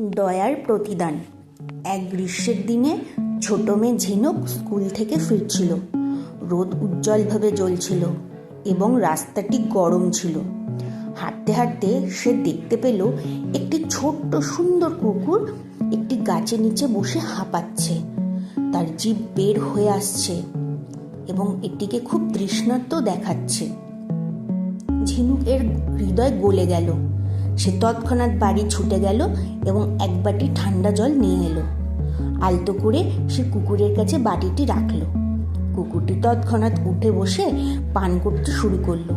দয়ার প্রতিদান। এক গ্রীষ্মের দিনে ছোট মেয়ে ঝিনুক স্কুল থেকে ফিরছিল। রোদ উজ্জ্বলভাবে জ্বলছিল এবং রাস্তাটি গরম ছিল। হাঁটতে হাঁটতে সে দেখতে পেল একটি ছোট্ট সুন্দর কুকুর একটি গাছের নিচে বসে হাঁপাচ্ছে। তার জিভ বের হয়ে আসছে এবং এটিকে খুব তৃষ্ণার্ত দেখাচ্ছে। ঝিনুকের হৃদয় গলে গেল। সে তৎক্ষণাৎ বাড়ি ছুটে গেল এবং এক বাটি ঠান্ডা জল নিয়ে এলো। আলতো করে সে কুকুরের কাছে বাটিটি রাখল। কুকুরটি তৎক্ষণাৎ উঠে বসে পান করতে শুরু করল।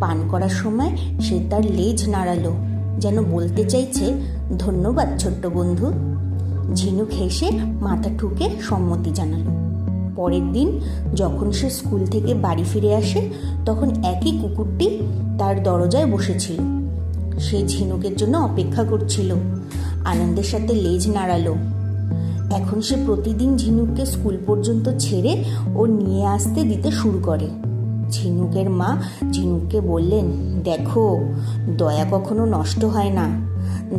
পান করার সময় সে তার লেজ নাড়ালো, যেন বলতে চাইছে, ধন্যবাদ ছোট্ট বন্ধু। ঝিনুক হেসে মাথা ঠুকে সম্মতি জানালো। পরের দিন যখন সে স্কুল থেকে বাড়ি ফিরে আসে, তখন একই কুকুরটি তার দরজায় বসেছিল। সে ঝিনুকের জন্য অপেক্ষা করছিল। আনন্দের সাথে লেজ নাড়ালো। এখন সে প্রতিদিন ঝিনুককে স্কুল পর্যন্ত ছেড়ে ও নিয়ে আসতে দিতে শুরু করে। ঝিনুকের মা ঝিনুককে বললেন, দেখো, দয়া কখনো নষ্ট হয় না।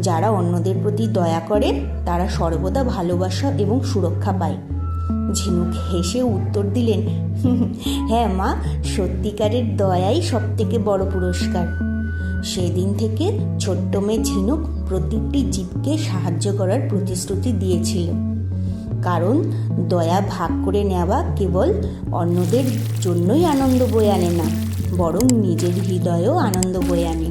যারা অন্যদের প্রতি দয়া করে, তারা সর্বদা ভালোবাসা এবং সুরক্ষা পায়। ঝিনুক হেসে উত্তর দিলেন হ্যাঁ মা, সত্যিকারের দয়াই সব থেকে বড় পুরস্কার। সেদিন থেকে ছোট্ট মেয়ে ঝিনুক প্রতিটি জীবকে সাহায্য করার প্রতিশ্রুতি দিয়েছিল। কারণ দয়া ভাগ করে নেওয়া কেবল অন্যদের জন্যই আনন্দ বয়ে আনে না, বরং নিজের হৃদয়েও আনন্দ বয়ে আনে।